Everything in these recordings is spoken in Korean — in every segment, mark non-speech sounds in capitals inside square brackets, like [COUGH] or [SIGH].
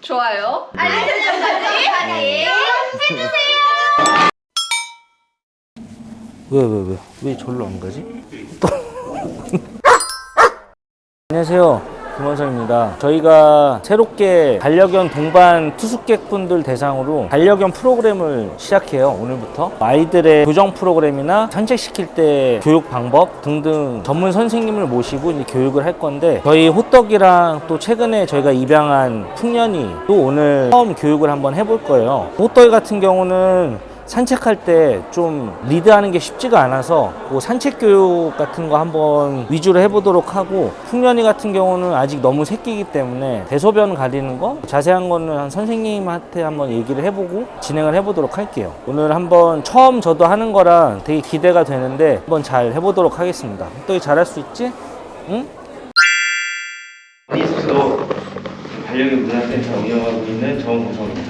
좋아요, 알림 설정까지 해주세요. 왜 왜 왜 왜 절로 안 가지? 또 [LAUGHS] 안녕하세요. 김원성입니다. 저희가 새롭게 반려견 동반 투숙객분들 대상으로 반려견 프로그램을 시작해요. 오늘부터 아이들의 교정 프로그램이나 산책시킬 때 교육 방법 등등 전문 선생님을 모시고 이제 교육을 할 건데 저희 호떡이랑 또 최근에 저희가 입양한 풍년이 또 오늘 처음 교육을 한번 해볼 거예요. 호떡이 같은 경우는 산책할 때 좀 리드하는 게 쉽지가 않아서 그 산책 교육 같은 거 한번 위주로 해보도록 하고 풍년이 같은 경우는 아직 너무 새끼이기 때문에 대소변 가리는 거 자세한 거는 한 선생님한테 한번 얘기를 해보고 진행을 해보도록 할게요. 오늘 한번 처음 저도 하는 거라 되게 기대가 되는데 한번 잘 해보도록 하겠습니다. 또 잘할 수 있지? 응? 리스도 반려견 문화센터 운영하고 있는 정우성입니다.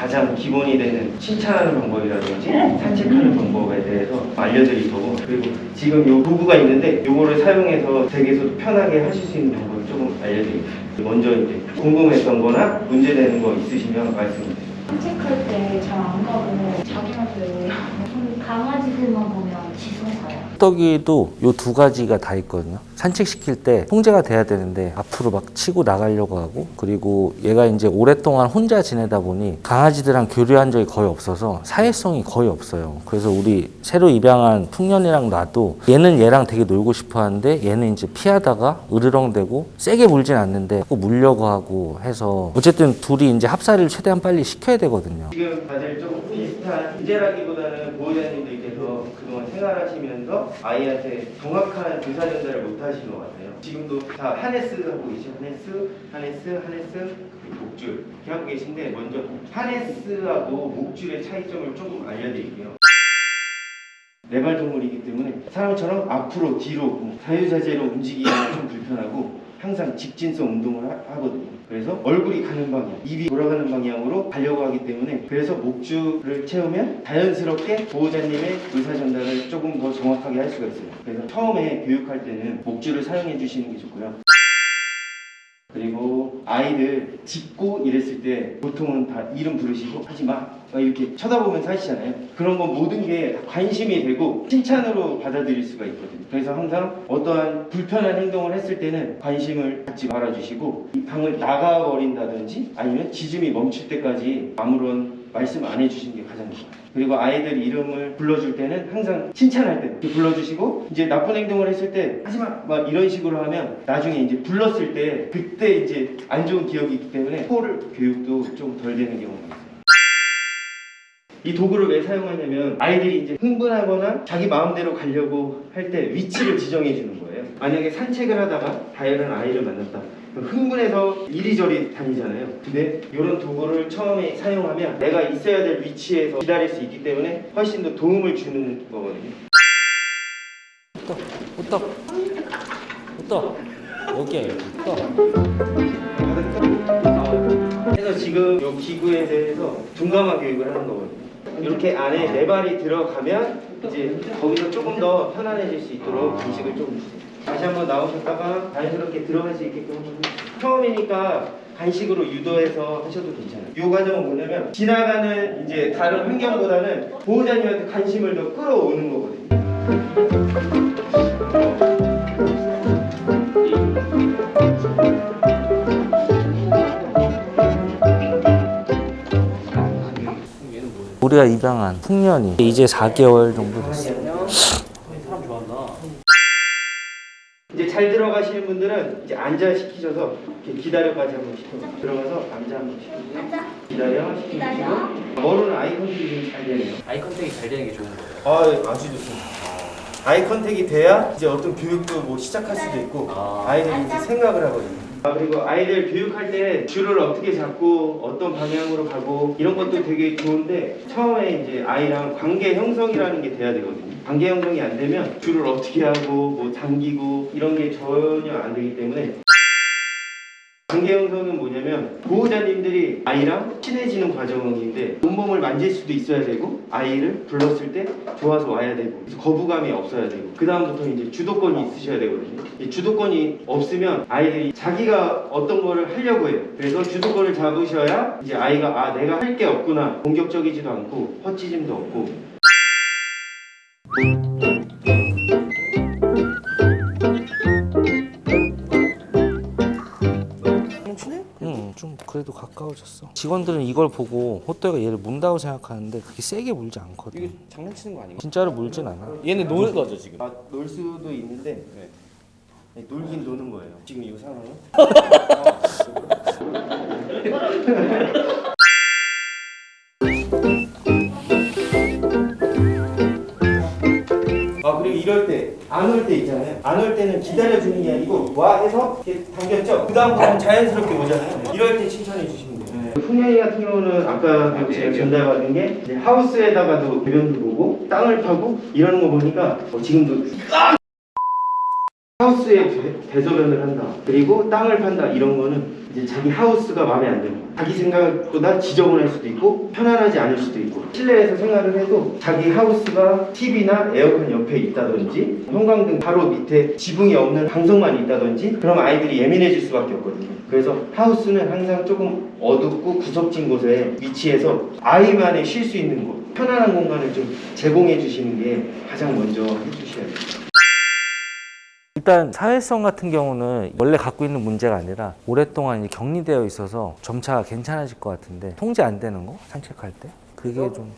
가장 기본이 되는 칭찬하는 방법이라든지 산책하는 방법에 대해서 알려드릴 거고 그리고 지금 요 도구가 있는데 요거를 사용해서 댁에서도 편하게 하실 수 있는 방법을 조금 알려드립니다. 먼저 이제 궁금했던 거나 문제되는 거 있으시면 말씀해 주세요. 산책할 때 잘 안 가고 자기한테 강아지들만 보면 지성 사요. 호떡이도 요 두 가지가 다 있거든요. 산책시킬 때 통제가 돼야 되는데 앞으로 막 치고 나가려고 하고 그리고 얘가 이제 오랫동안 혼자 지내다 보니 강아지들랑 교류한 적이 거의 없어서 사회성이 거의 없어요. 그래서 우리 새로 입양한 풍년이랑 나도 얘는 얘랑 되게 놀고 싶어 하는데 얘는 이제 피하다가 으르렁대고 세게 물진 않는데 꼭 물려고 하고 해서 어쨌든 둘이 이제 합사를 최대한 빨리 시켜야 되거든요. 지금 다들 좀 비슷한 문제라기보다는 보호자님들께서 그동안 생활하시면서 아이한테 정확한 교사 전달을 못 하신 것 같아요. 지금도 다 하네스 하고 계시죠? 하네스, 하네스, 하네스, 목줄 이렇게 하고 계신데 먼저 하네스하고 목줄의 차이점을 조금 알려드릴게요. 네발 동물이기 때문에 사람처럼 앞으로 뒤로 뭐 자유자재로 움직이기가 좀 불편하고 항상 직진성 운동을 하, 거든요 그래서 얼굴이 가는 방향, 입이 돌아가는 방향으로 가려고 하기 때문에 그래서 목줄을 채우면 자연스럽게 보호자님의 의사 전달을 조금 더 정확하게 할 수가 있어요. 그래서 처음에 교육할 때는 목줄을 사용해 주시는 게 좋고요. 아이들 짖고 이랬을 때 보통은 다 이름 부르시고 하지 마. 막 이렇게 쳐다보면서 하시잖아요. 그런 건 모든 게 관심이 되고 칭찬으로 받아들일 수가 있거든요. 그래서 항상 어떠한 불편한 행동을 했을 때는 관심을 갖지 말아주시고 이 방을 나가버린다든지 아니면 짖음이 멈출 때까지 아무런 말씀 안 해주시는 게 가장 좋아요. 그리고 아이들 이름을 불러줄 때는 항상 칭찬할 때 불러주시고 이제 나쁜 행동을 했을 때 하지마 막 이런 식으로 하면 나중에 이제 불렀을 때 그때 이제 안 좋은 기억이 있기 때문에 코를 교육도 좀 덜 되는 경우가 있어요. 이 도구를 왜 사용하냐면 아이들이 이제 흥분하거나 자기 마음대로 가려고 할 때 위치를 지정해 주는 거예요. 만약에 산책을 하다가 다이어는 아이를 만났다. 그럼 흥분해서 이리저리 다니잖아요. 근데 이런 도구를 처음에 사용하면 내가 있어야 될 위치에서 기다릴 수 있기 때문에 훨씬 더 도움을 주는 거거든요. 호떡, 호떡, 여기야 여기. 호떡. 그래서 지금 이 기구에 대해서 둔감화 교육을 하는 거거든요. 이렇게 안에 네 발이 들어가면 이제 거기서 조금 더 편안해질 수 있도록 인식을 조금 주세요. 다시 한번 나오셨다가 자연스럽게 들어갈 수 있게끔. 처음이니까 간식으로 유도해서 하셔도 괜찮아요. 이 과정은 뭐냐면 지나가는 이제 다른 환경보다는 보호자님한테 관심을 더 끌어오는 거거든요. 우리가 입양한 풍년이 이제 4개월 정도 됐어요. 앉아 시키셔서 이렇게 기다려까지 한번 시켜요. 들어가서 앉아 한번 시켜주세요. 기다려 시키시고 머리는 아이 컨택이 잘 되네요. 아이 컨택이 잘 되는 게 좋은 거예요. 아 아주 좋습니다. 아이 컨택이 돼야 이제 어떤 교육도 뭐 시작할 수도 있고 아이들이 이제 생각을 하거든요. 아 그리고 아이들 교육할 때 줄을 어떻게 잡고 어떤 방향으로 가고 이런 것도 되게 좋은데 처음에 이제 아이랑 관계 형성이라는 게 돼야 되거든요. 관계 형성이 안 되면 줄을 어떻게 하고 뭐 당기고 이런 게 전혀 안 되기 때문에 단계형성은 뭐냐면 보호자님들이 아이랑 친해지는 과정인데 온몸을 만질 수도 있어야 되고 아이를 불렀을 때 좋아서 와야 되고 그래서 거부감이 없어야 되고 그 다음부터 이제 주도권이 있으셔야 되거든요. 이 주도권이 없으면 아이들이 자기가 어떤 거를 하려고 해요. 그래서 주도권을 잡으셔야 이제 아이가 아 내가 할 게 없구나 공격적이지도 않고 헛짖음도 없고 그래도 가까워졌어. 직원들은 이걸 보고 호떡이가 얘를 문다고 생각하는데 그렇게 세게 물지 않거든. 장난치는 거 아닌가? 진짜로 물진 않아. 얘는 노는 거죠 지금. 아, 놀 수도 있는데 네, 놀긴 노는 거예요. 지금 이 상황은. [LAUGHS] [LAUGHS] [LAUGHS] 이럴 때 안 올 때 있잖아요. 안 올 때는 기다려주는 게 아니고 와 해서 이렇게 당겼죠. 그 다음부터는 자연스럽게 오잖아요. 이럴 때 칭찬해 주시면 돼요. 풍년이 같은 경우는 아까 제가 전달받은 게 이제 하우스에다가도 배변도 보고 땅을 파고 이러는 거 보니까 어, 지금도 하우스에 배- 배소변을 한다. 그리고 땅을 판다. 이런 거는 이제 자기 하우스가 마음에 안 거야. 자기 생각보다 지저분할 수도 있고 편안하지 않을 수도 있고 실내에서 생활을 해도 자기 하우스가 TV나 에어컨 옆에 있다든지 형광등 바로 밑에 지붕이 없는 방석만 있다든지 그럼 아이들이 예민해질 수밖에 없거든요. 그래서 하우스는 항상 조금 어둡고 구석진 곳에 위치해서 아이만의 쉴 수 있는 곳, 편안한 공간을 좀 제공해 주시는 게 가장 먼저 해주셔야 돼요. 일단 사회성 같은 경우는 원래 갖고 있는 문제가 아니라 오랫동안 격리되어 있어서 점차 괜찮아질 것 같은데 통제 안 되는 거? 산책할 때? 그게 좀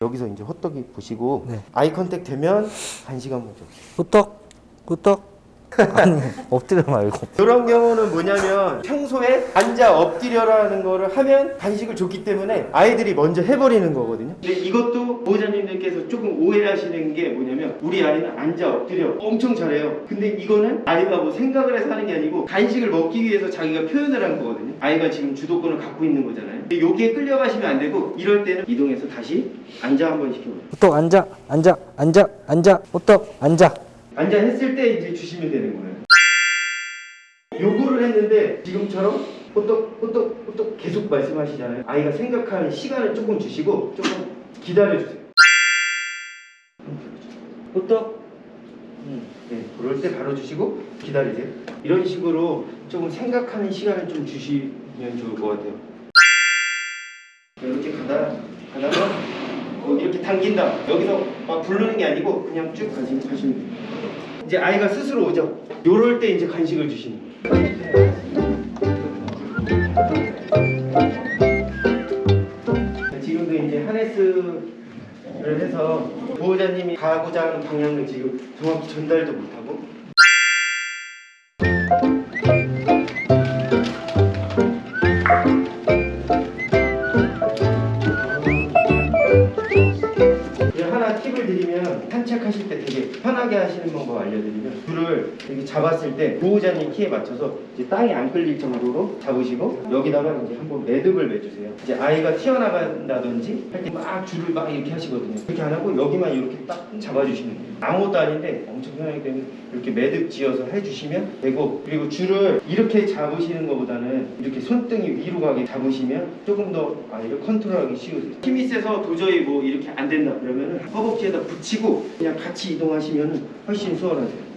여기서 이제 호떡이 보시고 네. 아이 컨택 되면 간식 한번 줘. 호떡? 호떡 [LAUGHS] 아니 엎드려 말고 이런 경우는 뭐냐면 평소에 앉아 엎드려라는 거를 하면 간식을 줬기 때문에 아이들이 먼저 해버리는 거거든요. 근데 이것도 보호자님들께서 조금 오해하시는 게 뭐냐면 우리 아이는 앉아 엎드려 엄청 잘해요. 근데 이거는 아이가 뭐 생각을 해서 하는 게 아니고 간식을 먹기 위해서 자기가 표현을 한 거거든요. 아이가 지금 주도권을 갖고 있는 거잖아요. 근데 여기에 끌려가시면 안 되고 이럴 때는 이동해서 다시 앉아 한번 시켜보세요. 호떡 앉아 앉아 앉아 앉아 호떡 앉아 앉아 했을 때 이제 주시면 되는 거예요. 요구를 했는데 지금처럼 호떡 호떡 호떡 계속 말씀하시잖아요. 아이가 생각하는 시간을 조금 주시고 조금 기다려 주세요. 호떡 음, 네, 그럴 때 바로 주시고 기다리세요. 이런 식으로 조금 생각하는 시간을 좀 주시면 좋을 것 같아요. 이렇게 가다 가다가 뭐 이렇게 당긴다. 여기서 막 부르는 게 아니고 그냥 쭉 가시, 가시면 돼요. 이제 아이가 스스로 오죠. 요럴 때 이제 간식을 주시는 거예요. 지금도 이제 하네스를 해서 보호자님이 가고자 하는 방향을 지금 정확히 전달도 못하고 잡았을 때 보호자님 키에 맞춰서 이제 땅이 안 끌릴 정도로 잡으시고 여기다가 이제 한번 매듭을 매주세요. 이제 아이가 튀어나간다든지 할 때 막 줄을 막 이렇게 하시거든요. 그렇게 안 하고 여기만 이렇게 딱 잡아주시면 돼요. 아무것도 아닌데 엄청 편하기 때문에 이렇게 매듭 지어서 해주시면 되고 그리고 줄을 이렇게 잡으시는 것보다는 이렇게 손등이 위로 가게 잡으시면 조금 더 아이를 컨트롤하기 쉬우세요. 힘이 세서 도저히 뭐 이렇게 안 된다 그러면은 허벅지에다 붙이고 그냥 같이 이동하시면 훨씬 수월하세요.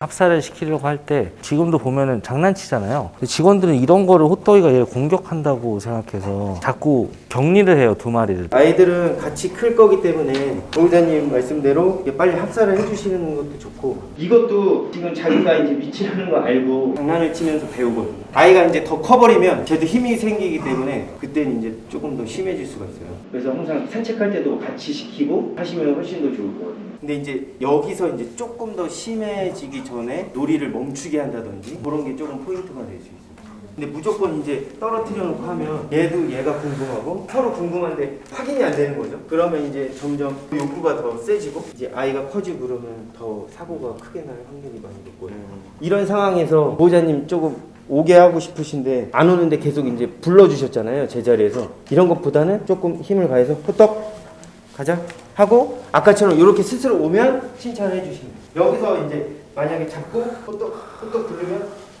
합사를 시키려고 할 때 지금도 보면은 장난치잖아요. 근데 직원들은 이런 거를 호떡이가 얘를 공격한다고 생각해서 자꾸 격리를 해요 두 마리를. 아이들은 같이 클 거기 때문에 보호자님 말씀대로 이게 빨리 합사를 해주시는 것도 좋고 이것도 지금 자기가 이제 위치라는 거 알고 장난을 치면서 배우거든요 아이가 이제 더 커버리면 쟤도 힘이 생기기 때문에 그때는 이제 조금 더 심해질 수가 있어요 그래서 항상 산책할 때도 같이 시키고 하시면 훨씬 더 좋을 것 같아요 근데 이제 여기서 이제 조금 더 심해지기 전에 놀이를 멈추게 한다든지 그런 게 조금 포인트가 될 수 있어요 근데 무조건 이제 떨어뜨려 놓고 하면 얘도 얘가 궁금하고 서로 궁금한데 확인이 안 되는 거죠. 그러면 이제 점점 욕구가 더 세지고 이제 아이가 커지고 그러면 더 사고가 크게 날 확률이 많이 높고요. 이런 상황에서 보호자님 조금 오게 하고 싶으신데 안 오는데 계속 이제 불러주셨잖아요 제자리에서 이런 것보다는 조금 힘을 가해서 호떡 가자 하고 아까처럼 이렇게 스스로 오면 칭찬해 주시면 돼요. 여기서 이제 만약에 잡고 호떡 호떡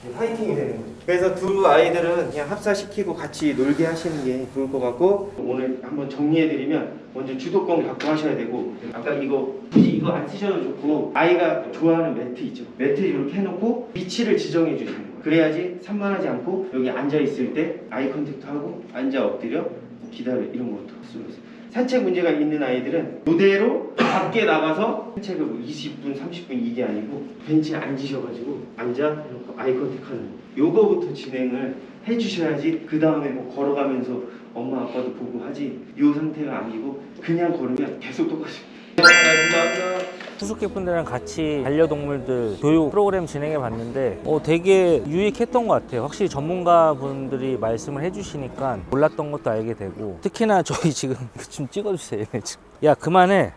이제 파이팅이 되는 거죠. 그래서 두 아이들은 그냥 합사시키고 같이 놀게 하시는 게 좋을 것 같고 오늘 한번 정리해드리면 먼저 주도권 갖고 하셔야 되고 아까 이거 굳이 이거 안 쓰셔도 좋고 아이가 좋아하는 매트 있죠. 매트 이렇게 해놓고 위치를 지정해 주시는 거예요. 그래야지 산만하지 않고 여기 앉아 있을 때 아이 컨택트 하고 앉아 엎드려 기다려 이런 것도 할 수가 있어요. 산책 문제가 있는 아이들은 이대로 밖에 나가서 산책을 뭐 20분, 30분 이게 아니고 벤치에 앉으셔가지고 앉아 아이 컨택하는 거. 요거부터 진행을 해주셔야지 그 다음에 뭐 걸어가면서 엄마 아빠도 보고 하지 요 상태가 아니고 그냥 걸으면 계속 똑같이 네, 감사합니다. 수수께분들이랑 같이 반려동물들 교육 프로그램 진행해 봤는데 어, 되게 유익했던 것 같아요. 확실히 전문가 분들이 말씀을 해주시니까 몰랐던 것도 알게 되고 특히나 저희 지금 [LAUGHS] 좀 찍어주세요. 지금. 야 그만해.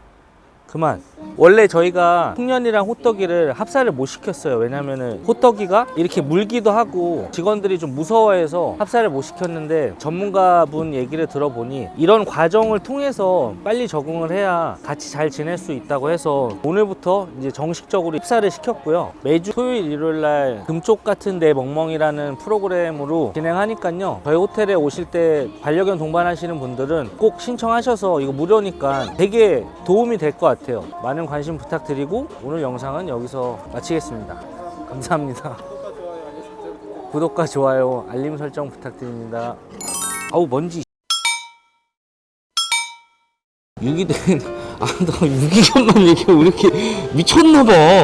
그만. 원래 저희가 풍년이랑 호떡이를 합사를 못 시켰어요. 왜냐면은 호떡이가 이렇게 물기도 하고 직원들이 좀 무서워해서 합사를 못 시켰는데 전문가분 얘기를 들어보니 이런 과정을 통해서 빨리 적응을 해야 같이 잘 지낼 수 있다고 해서 오늘부터 이제 정식적으로 합사를 시켰고요. 매주 토요일, 일요일 날 금쪽 같은 데 멍멍이라는 프로그램으로 진행하니까요. 저희 호텔에 오실 때 반려견 동반하시는 분들은 꼭 신청하셔서 이거 무료니까 되게 도움이 될 것 같아요. 많은 관심 부탁드리고 오늘 영상은 여기서 마치겠습니다. 감사합니다. 구독과 좋아요, 알림 설정 부탁드립니다. 아우 먼지. 유기된 아나 유기견만 얘기해 왜 이렇게 미쳤나봐.